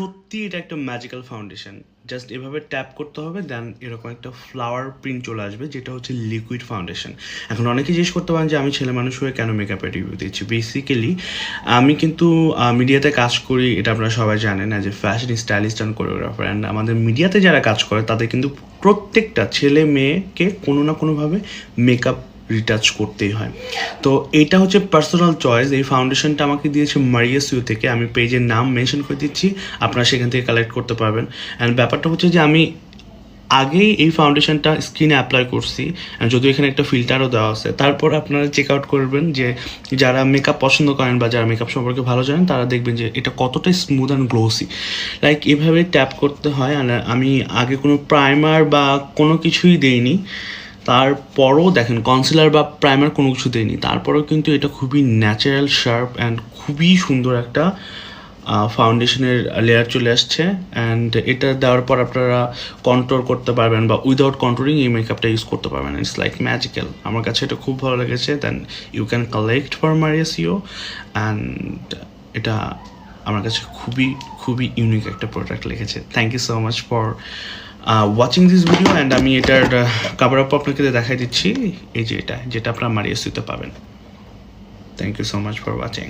সত্যি এটা একটা ম্যাজিক্যাল ফাউন্ডেশন জাস্ট এভাবে ট্যাপ করতে হবে দেন এরকম একটা ফ্লাওয়ার প্রিন্ট চলে আসবে, যেটা হচ্ছে লিকুইড ফাউন্ডেশন এখন অনেকে জিজ্ঞেস করতে পারেন যে, আমি ছেলে মানুষ হয়ে কেন মেকআপের রিভিউ দিচ্ছি? বেসিক্যালি আমি কিন্তু মিডিয়াতে কাজ করি, এটা আপনারা সবাই জানেন as a fashion stylist and choreographer and আমাদের মিডিয়াতে যারা কাজ করে, তাদের কিন্তু প্রত্যেকটা ছেলে মেয়েকে কোনো না কোনোভাবে মেকআপ রিটাচ করতেই হয়। তো এটা হচ্ছে পার্সোনাল চয়েস এই ফাউন্ডেশনটা আমাকে দিয়েছে মারিয়াস ইউ থেকে। আমি পেজের নাম মেনশন করে দিচ্ছি, আপনারা সেখান থেকে কালেক্ট করতে পারবেন। অ্যান্ড ব্যাপারটা হচ্ছে যে আমি আগেই এই ফাউন্ডেশনটা স্কিনে অ্যাপ্লাই করছি যদিও এখানে একটা ফিল্টারও দেওয়া আছে। তারপর আপনারা চেক আউট করবেন যে যারা মেকআপ পছন্দ করেন বা যারা মেকআপ সম্পর্কে ভালো জানেন, তারা দেখবেন যে এটা কতটা স্মুথ অ্যান্ড গ্লোসি লাইক এভাবে ট্যাপ করতে হয় আর আমি আগে কোনো প্রাইমার বা কোনো কিছুই দেইনি। তারপরও দেখেন কনসিলার বা প্রাইমার কোনো কিছু দেয়নি। তারপরেও কিন্তু এটা খুবই ন্যাচারাল শার্প অ্যান্ড খুবই সুন্দর একটা ফাউন্ডেশনের লেয়ার চলে আসছে। অ্যান্ড এটা দেওয়ার পর আপনারা কন্ট্রোল করতে পারবেন বা উইদাউট কন্ট্রোলিং এই মেকআপটা ইউজ করতে পারবেন। ইটস লাইক ম্যাজিক্যাল আমার কাছে এটা খুব ভালো লেগেছে। Then you can collect for মারিয়াসিও and এটা আমার কাছে খুবই খুবই ইউনিক একটা প্রোডাক্ট লেগেছে। Thank you so much for watching this video and আমি এটার কাভার আপ আপনাকে দেখাই দিচ্ছি। এই যে এটা, যেটা আপনার মারিয়াসিতে পাবেন। Thank you so much for watching